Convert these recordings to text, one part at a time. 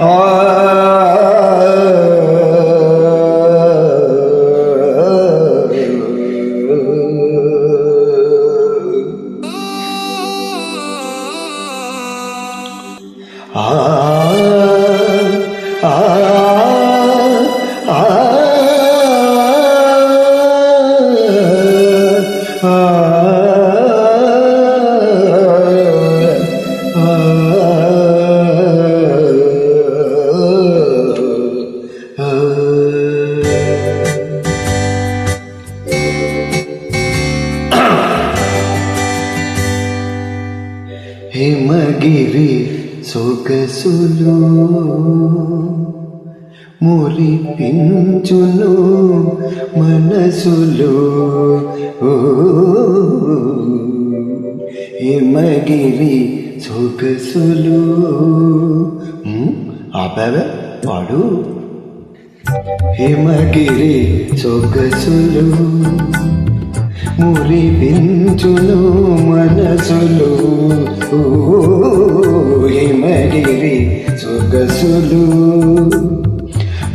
ఆ ఆ హిమగిరి సొగసులు మురిపించును మనసులు ఓ, హిమగిరి సొగసులు ఉమ్, ఆపావే పాడు హిమగిరి సొగసులు మురిపించును మనసులు. ఓ, హిమగిరి సొగసులు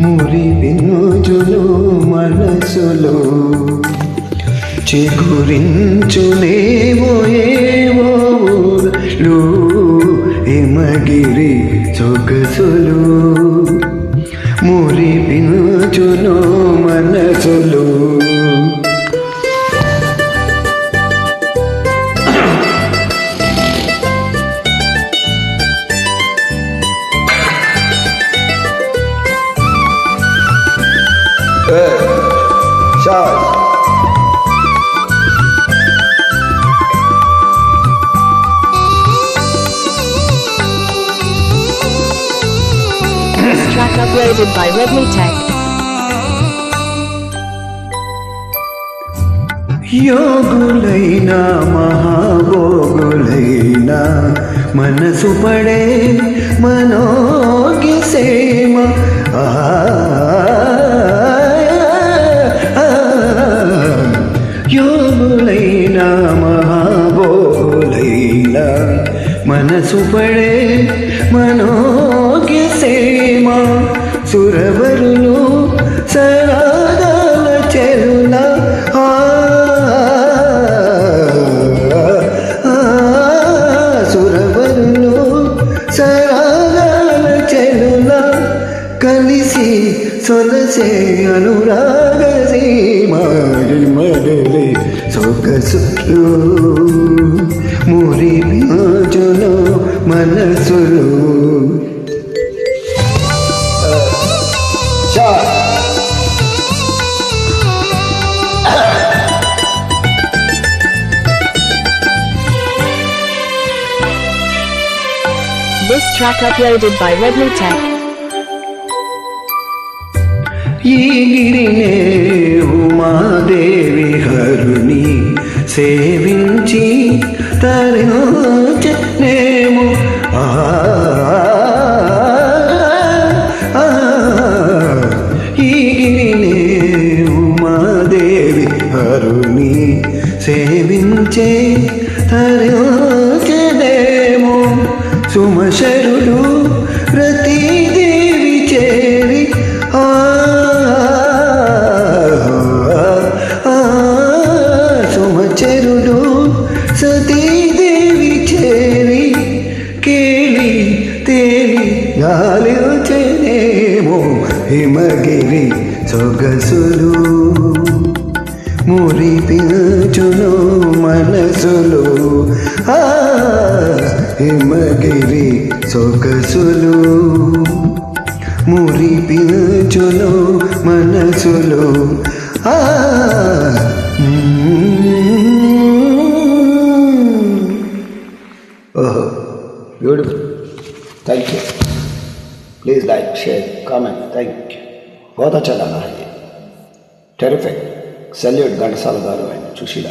మురిపించును మనసులు. చిగురించునేమో ఏవో హిమగిరి సొగసులు మురిపించును మనసులు. Track uploaded by Redmi Tech. యోగులైన మహాభోగులైన మనసు పడే మనోగి సేమ యోగులైన మహాభోగులైన మనసు పడే మనో సేమ సురవరులు సరాదాల చెరుల సురవరులు సరాదాల చెరుల కలిసి సొలసే అనురాగ సీమాడి మడలి సొగసులు మురి మ్యాజులు మనసులు track uploaded by Redmi Tech. ఈగిరినే Umadevi హరుణి సేవించి తరించనేము ఆ ఆ, ఈగిరినే ఉమాదేవి హరుణి సేవించే తరించదేమో సుమశరుడు ప్రతిదేవి చేరి ఆ సుమచరుడు సతీదేవి చేరి కేలి తేలి గాలిచేనేమో హిమగిరి సొగసులు. మురిపించును మనసులు. ఆ హిమగిరి సొగసులు మురిపినచులు మనసులు. ఆ ఓహో beautiful thank you please like share comment thank you బహుత్ అచ్చా లగా టెరిఫిక్ సెల్యూట్ ఘంటసాల గారు అండ్ సుశీల